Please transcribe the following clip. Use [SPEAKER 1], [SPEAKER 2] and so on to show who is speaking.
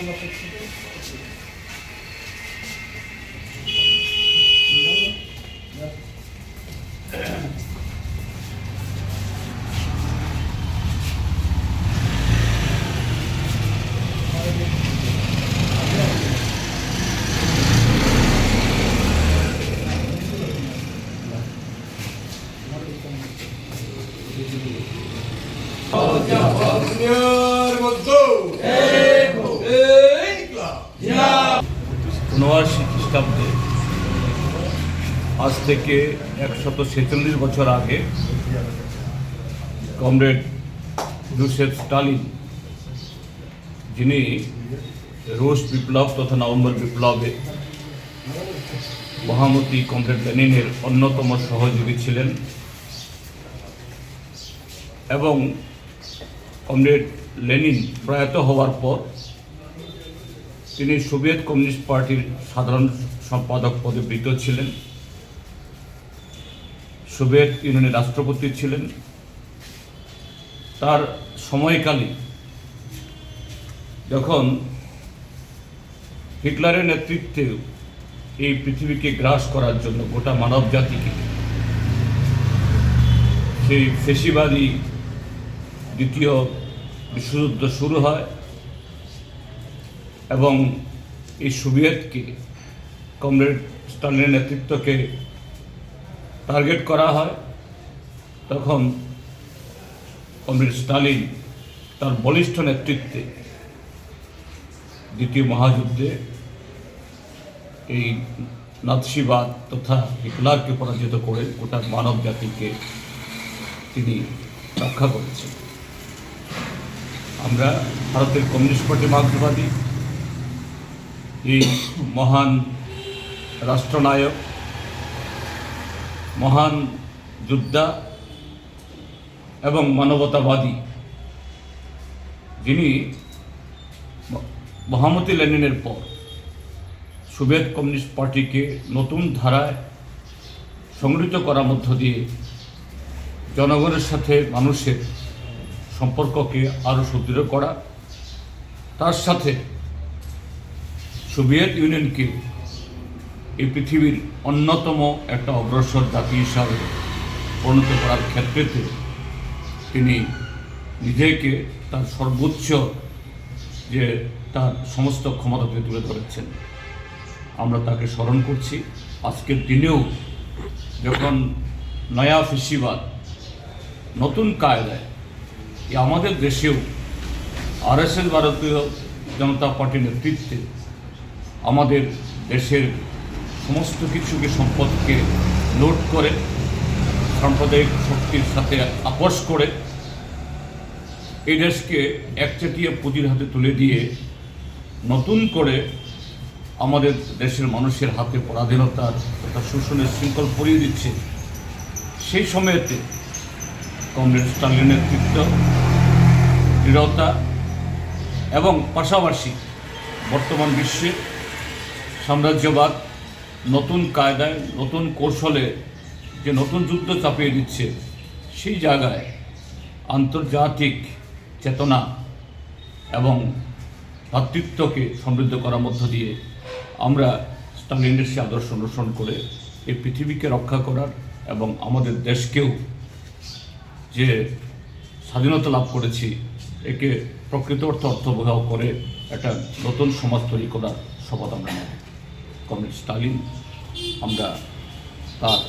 [SPEAKER 1] 한번 붙이고. Senhor, mandou!
[SPEAKER 2] উনআশি খ্রিস্টাব্দে আজ থেকে একশত ছেচল্লিশ বছর আগে কমরেড জোসেফ স্টালিন, যিনি রুশ বিপ্লব তথা নভেম্বর বিপ্লবে মহামতি কমরেড লেনিনের অন্যতম সহযোগী ছিলেন এবং কমরেড লেনিন প্রয়াত হওয়ার পর তিনি সোভিয়েত কমিউনিস্ট পার্টির সাধারণ সম্পাদক পদে বৃত ছিলেন। সোভিয়েত ইউনিয়নের রাষ্ট্রপতি ছিলেন। তার সময়কালে যখন হিটলারের নেতৃত্বে এই পৃথিবীকে গ্রাস করার জন্য গোটা মানব জাতিকে সেই ফেসিবাদী দ্বিতীয় বিশ্বযুদ্ধ শুরু হয় এবং এই সোভিয়েতকে, কমরেড স্টালিনের নেতৃত্বকে টার্গেট করা হয়, তখন কমরেড স্টালিন তার বলিষ্ঠ নেতৃত্বে দ্বিতীয় মহাযুদ্ধে এই নাৎসিবাদ তথা হিটলারকে পরাজিত করে গোটা মানব জাতিকে তিনি রক্ষা করেছেন। আমরা ভারতের কমিউনিস্ট পার্টি মার্ক্সবাদী এই মহান রাষ্ট্রনায়ক, মহান যোদ্ধা এবং মানবতাবাদী যিনি মহামতি লেনিনের পর সোভিয়েত কমিউনিস্ট পার্টিকে নতুন ধারায় সংগঠিত করার মধ্য দিয়ে জনগণের সাথে মানুষের সম্পর্ককে আরও সুদৃঢ় করা, তার সাথে সোভিয়েত ইউনিয়নকে এই পৃথিবীর অন্যতম একটা অগ্রসর জাতি হিসাবে পরিণত করার ক্ষেত্রেতে তিনি নিজেকে তার সর্বোচ্চ যে তার সমস্ত ক্ষমতাকে তুলে ধরেছেন। আমরা তাকে স্মরণ করছি। আজকের দিনেও যখন নয়া ফিসিবাদ নতুন কায়দায় আমাদের দেশেও আর আরএসএস ভারতীয় জনতা পার্টির নেতৃত্বে আমাদের দেশের সমস্ত কিছুকে সম্পদকে লোড করে, সাম্প্রদায়িক শক্তির সাথে আপোষ করে এই দেশকে একচেটিয়া পুঁজির হাতে তুলে দিয়ে নতুন করে আমাদের দেশের মানুষের হাতে পরাধীনতার তথা শোষণের শৃঙ্খল পরিয়ে দিচ্ছে। সেই সময়েতে কংগ্রেস স্টালিনের নেতৃত্ব, দৃঢ়তা এবং পাশাপাশি বর্তমান বিশ্বে সাম্রাজ্যবাদ নতুন কায়দায়, নতুন কৌশলে যে নতুন যুদ্ধ চাপিয়ে দিচ্ছে, সেই জায়গায় আন্তর্জাতিক চেতনা এবং ভ্রাতৃত্বকে সমৃদ্ধ করার মধ্য দিয়ে আমরা স্টালিনের সে আদর্শ অনুসরণ করে এই পৃথিবীকে রক্ষা করার এবং আমাদের দেশকেও যে স্বাধীনতা লাভ করেছি, একে প্রকৃত অর্থ অর্থবহ করে একটা নতুন সমাজ তৈরি করার শপথ আমরা নেব। কমরেড স্টালিন আমরা তার